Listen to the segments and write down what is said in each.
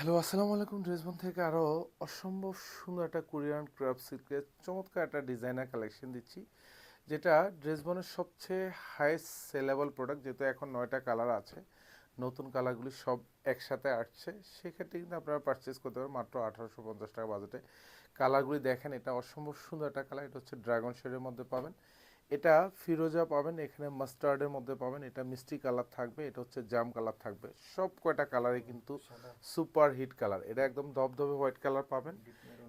Hello, আসসালামু আলাইকুম। ড্রেসবন থেকে আরও অসম্ভব সুন্দর একটা কোরিয়ান ক্রাফট সিল্কের চমৎকার একটা ডিজাইনার কালেকশন দিচ্ছি, যেটা ড্রেসবনের সবচেয়ে হায়েস্ট সেলেবল প্রোডাক্ট যেহেতু এখন নয়টা কালার আছে, নতুন কালারগুলি সব একসাথে আসছে। সেক্ষেত্রে কিন্তু আপনারা পারচেস করতে পারেন মাত্র আঠারোশো পঞ্চাশ টাকা বাজেটে কালারগুলি দেখেন, এটা অসম্ভব সুন্দর একটা কালার এটা হচ্ছে ড্রাগন শেডের মধ্যে পাবেন। এটা ফিরোজা পাবেন, এখানে মাস্টার্ডের মধ্যে পাবেন, এটা মিষ্টি কালার থাকবে, এটা হচ্ছে জাম কালার থাকবে। সব কয়টা কালারে কিন্তু সুপার হিট কালার এটা একদম ধবধবে হোয়াইট কালার পাবেন।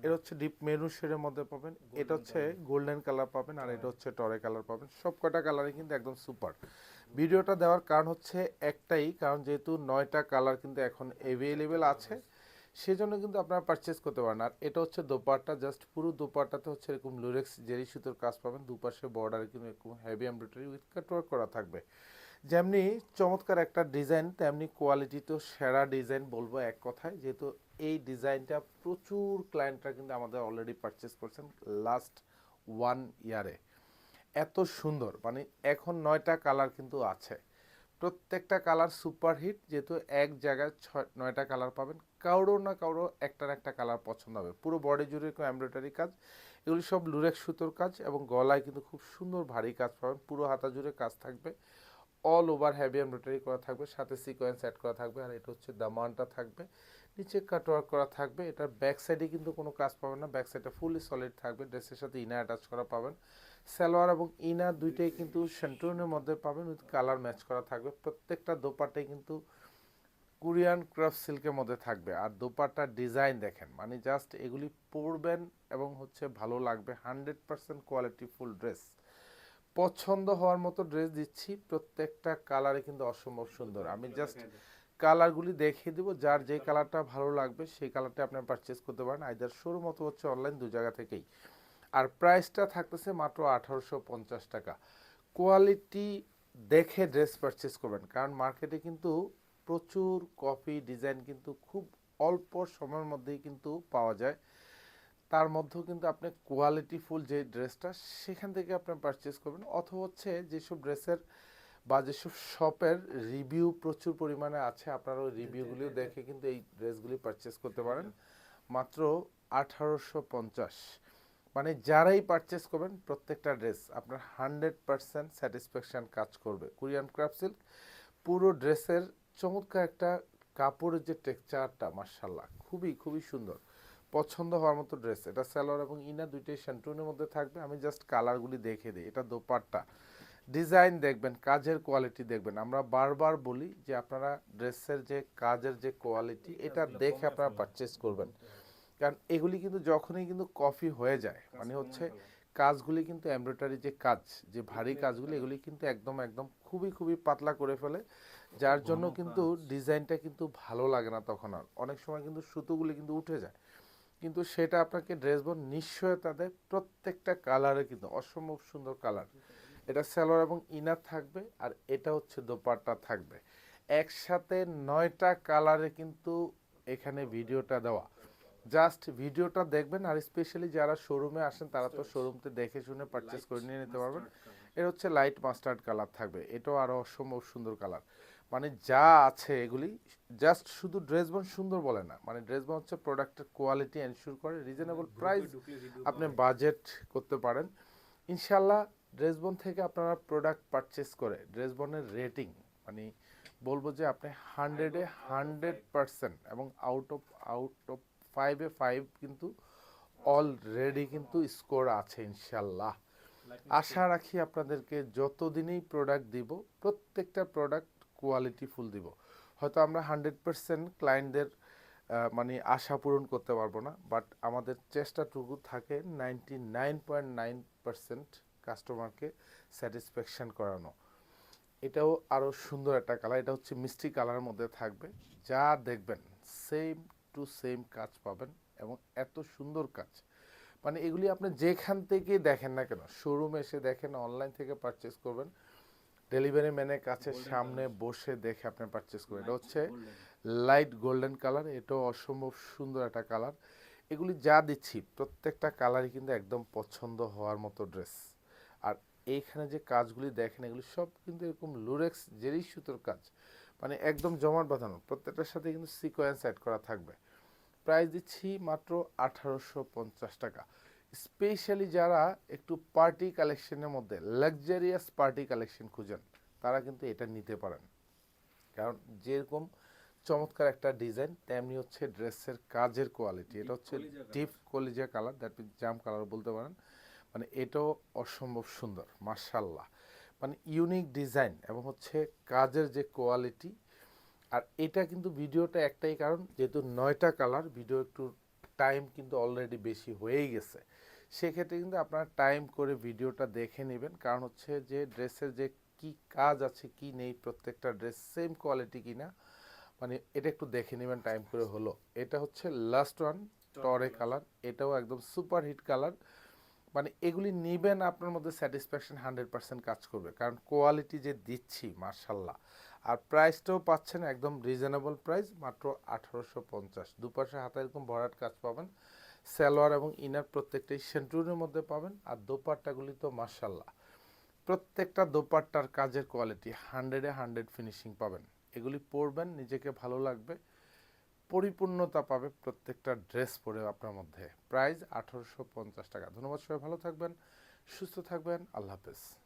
এটা হচ্ছে ডিপ মেরুন শেডের মধ্যে পাবেন। এটা হচ্ছে গোল্ডেন কালার পাবেন আর এটা হচ্ছে টরে কালার পাবেন। সব কয়টা কালারে কিন্তু একদম সুপার ভিডিওটা দেওয়ার কারণ হচ্ছে একটাই, কারণ যেহেতু নয়টা কালার কিন্তু এখন অ্যাভেলেবেল আছে। সেজন্য কিন্তু আপনারা পারচেস করতে পারেন। আর এটা হচ্ছে দোপাট্টা জাস্ট পুরো দোপাট্টাতে হচ্ছে এরকম লুরেক্স জেরি সুতোর কাজ পাবেন। দুপাশে বর্ডারে কিন্তু এরকম হেভি এমব্রয়ডারি উইথ কাটওয়ার্ক করা থাকবে। যেমনি চমৎকার একটা ডিজাইন তেমনি কোয়ালিটি তো সেরা ডিজাইন বলব এক কথায়। যেহেতু এই ডিজাইনটা প্রচুর ক্লায়েন্টরা কিন্তু আমাদের অলরেডি পারচেস করছেন লাস্ট ওয়ান ইয়ারে এত সুন্দর মানে এখন নয়টা কালার কিন্তু আছে। প্রত্যেকটা কালার সুপারহিট যেহেতু এক জায়গায় ছয়, নয়টা কালার পাবেন। কারও না কারও একটার একটা কালার পছন্দ হবে। পুরো বডি জুড়ে এমব্রয়ডারি কাজ। এগুলি সব লুরেক সুতোর কাজ এবং গলায় কিন্তু খুব সুন্দর ভারী কাজ পাবেন। পুরো হাতা জুড়ে কাজ থাকবে। অল ওভার হ্যাভি এমব্রয়ডারি করা থাকবে। সাথে সিকোয়েন্স অ্যাড করা থাকবে। আর এটা হচ্ছে দামানটা থাকবে। নিচে কাটওয়ার্ক করা থাকবে। এটার ব্যাক সাইডে কিন্তু কোনো কাজ পাবেন না। ব্যাক সাইডটা ফুলি সলিড থাকবে। ড্রেসের সাথে ইনার অ্যাটাচ করা পাবেন। সালোয়ার এবং ইনার দুইটাই কিন্তু সেন্টুনের মধ্যে পাবেন উইথ কালার ম্যাচ করা থাকবে। প্রত্যেকটা দোপাটাই কিন্তু কোরিয়ান ক্রাফট সিল্কের মধ্যে থাকবে। আর দোপাট্টার ডিজাইন দেখেন মানে জাস্ট এগুলি পরবেন এবং হচ্ছে ভালো লাগবে। Hundred percent quality full dress পছন্দ হওয়ার মতো ড্রেস দিচ্ছি। প্রত্যেকটা কালারে কিন্তু অসম্ভব সুন্দর। আমি জাস্ট কালারগুলি দেখিয়ে দিব। যার যে কালারটা ভালো লাগবে, সেই কালারটা আপনার পারচেস করতে পারেন। আইদার শোরুম অথবা হচ্ছে অনলাইন দু জায়গা থেকেই। আর প্রাইসটা থাকতেছে মাত্র আঠারোশো পঞ্চাশ টাকা। কোয়ালিটি দেখে ড্রেস পারচেস করবেন কারণ মার্কেটে কিন্তু প্রচুর কপি ডিজাইন কিন্তু খুব অল্প সময়ের মধ্যেই কিন্তু পাওয়া যায়। তার মধ্যেও কিন্তু আপনি কোয়ালিটিফুল যে ড্রেসটা সেখান থেকে আপনি পারচেস করবেন। অথবা হচ্ছে যেসব ড্রেসের বা যেসব শপের রিভিউ প্রচুর পরিমাণে আছে আপনারা ওই রিভিউগুলি দেখে কিন্তু এই ড্রেসগুলি পারচেস করতে পারেন। মাত্র আঠারোশো পঞ্চাশ। মানে যারাই পারচেস করবেন প্রত্যেকটা ড্রেস আপনার হান্ড্রেড পারসেন্ট স্যাটিসফ্যাকশান কাজ করবে। কোরিয়ান ক্রাফট সিল্ক পুরো ড্রেসের চমৎকার একটা কাপড়ের যে টেক্সচারটা মার্শাল্লাহ খুবই খুবই সুন্দর। পছন্দ হওয়ার মতো ড্রেস এটা স্যালোয়ার এবং ইনা দুইটাই শ্যান্টুনের মধ্যে থাকবে। আমি জাস্ট কালারগুলি দেখে দিই এটা দোপাট্টা। ডিজাইন দেখবেন কাজের কোয়ালিটি দেখবেন। আমরা বারবার বলি যে আপনারা ড্রেসের যে কাজের যে কোয়ালিটি এটা দেখে আপনারা পারচেস করবেন। কারণ এগুলি কিন্তু যখনই কিন্তু কফি হয়ে যায় মানে হচ্ছে কাজগুলি কিন্তু এমব্রয়ডারি যে কাজ যে ভারী কাজগুলি এগুলি কিন্তু একদম একদম খুবই খুবই পাতলা করে ফেলে যার জন্য কিন্তু ডিজাইনটা কিন্তু ভালো লাগে না তখন আর। অনেক সময় কিন্তু সুতোগুলি কিন্তু উঠে যায়। কিন্তু সেটা আপনাকে ড্রেস বোন নিশ্চয়তা দেয় প্রত্যেকটা কালারে কিন্তু অসম্ভব সুন্দর কালার। এটা সালোয়ার এবং ইনার থাকবে আর এটা হচ্ছে দোপাট্টা থাকবে। একসাথে নয়টা কালারে কিন্তু এখানে ভিডিওটা দেওয়া। জাস্ট ভিডিওটা দেখবেন আর স্পেশালি যারা শোরুমে আসেন তারা তো শোরুমতে দেখে শুনে পারচেস করে নিয়ে নিতে পারবেন। এর হচ্ছে লাইট মাস্টার্ড কালার থাকবে। এটাও আরও অসম্ভব সুন্দর কালার মানে যা আছে এগুলি জাস্ট শুধু ড্রেস বন সুন্দর বলে না মানে ড্রেস বন হচ্ছে প্রোডাক্টের কোয়ালিটি এনশিওর করে রিজনেবল প্রাইস আপনি বাজেট করতে পারেন। ইনশাল্লাহ ড্রেস বন থেকে আপনারা প্রোডাক্ট পারচেস করে ড্রেস বনের রেটিং মানে বলব যে আপনি হান্ড্রেডে হান্ড্রেড পারসেন্ট এবং আউট অফ আউট অফ ফাইভে ফাইভ কিন্তু অলরেডি কিন্তু স্কোর আছে ইনশাল্লাহ আশা রাখি আপনাদেরকে যতদিনই প্রোডাক্ট দিব প্রত্যেকটা প্রোডাক্ট কোয়ালিটি ফুল দিব। হয়তো আমরা হান্ড্রেড পার্সেন্ট ক্লায়েন্টদের মানে আশা পূরণ করতে পারব না বাট আমাদের চেষ্টাটুকু থাকে ninety nine point nine percent কাস্টমারকে স্যাটিসফ্যাকশান করানো। এটাও আরও সুন্দর একটা কালার এটা হচ্ছে মিষ্টি কালারের মধ্যে থাকবে। যা দেখবেন সেম টু সেম কাজ পাবেন এবং এত সুন্দর কাজ। মানে এগুলি আপনি যেখান থেকে দেখেন না কেন শোরুমে এসে দেখেন অনলাইন থেকে পারচেস করবেন ডেলিভারি ম্যানের কাছে সামনে বসে দেখে আপনি পারচেস করবেন। এটা হচ্ছে লাইট গোল্ডেন কালার এটাও অসম্ভব সুন্দর একটা কালার এগুলি যা দিচ্ছি প্রত্যেকটা কালারই কিন্তু একদম পছন্দ হওয়ার মতো ড্রেস আর এইখানে যে কাজগুলি দেখেন এগুলি সব কিন্তু এরকম লুরেক্স জেরি সুতোর কাজ। মানে একদম জমাট বাঁধানো। প্রত্যেকটার সাথে কিন্তু সিকোয়েন্স অ্যাড করা থাকবে। প্রাইস দিচ্ছি মাত্র আঠারোশো পঞ্চাশ টাকা। স্পেশালি যারা একটু পার্টি কালেকশনের মধ্যে লাক্সারিয়াস পার্টি কালেকশন খুঁজেন তারা কিন্তু এটা নিতে পারেন। কারণ যেরকম চমৎকার একটা ডিজাইন তেমনি হচ্ছে ড্রেসের কাজের কোয়ালিটি এটা হচ্ছে। ডিপ কলিজা কালার দ্যাট মিন জাম কালার বলতে পারেন। মানে এটাও অসম্ভব সুন্দর মার্শাল্লাহ মানে ইউনিক ডিজাইন এবং হচ্ছে কাজের যে কোয়ালিটি আর এটা কিন্তু ভিডিওটা একটাই কারণ যেহেতু নয়টা কালার ভিডিও একটু টাইম কিন্তু অলরেডি বেশি হয়েই গেছে। সেক্ষেত্রে কিন্তু আপনারা টাইম করে ভিডিওটা দেখে নেবেন কারণ হচ্ছে যে ড্রেসের যে কি কাজ আছে কি নেই প্রত্যেকটা ড্রেস সেম কোয়ালিটি কি না মানে এটা একটু দেখে নেবেন টাইম করে হলো। এটা হচ্ছে লাস্ট ওয়ান টরে কালার এটাও একদম সুপার হিট কালার মানে এগুলি নিবেন, আপনার মধ্যে স্যাটিসফ্যাকশন হান্ড্রেড পার্সেন্ট কাজ করবে। কারণ কোয়ালিটি যে দিচ্ছি মার্শাল্লাহ আর প্রাইসটাও পাচ্ছেন একদম রিজনেবল প্রাইস মাত্র আঠারোশো পঞ্চাশ। দুপাশে হাতে এরকম ভরাট কাজ পাবেন। সালোয়ার এবং ইনার প্রত্যেকটাই সেন্টুরের মধ্যে পাবেন। আর দোপাট্টাগুলি তো মার্শাল্লাহ প্রত্যেকটা দোপাট্টার কাজের কোয়ালিটি হান্ড্রেডে হান্ড্রেড ফিনিশিং পাবেন। এগুলি পরবেন, নিজেকে ভালো লাগবে। পরিপূর্ণতা পাবে প্রত্যেকটা ড্রেস পরে আপনার মধ্যে। প্রাইস আঠারোশো পঞ্চাশ টাকা। ধন্যবাদ সবাই, ভালো থাকবেন, সুস্থ থাকবেন, আল্লাহ হাফেজ।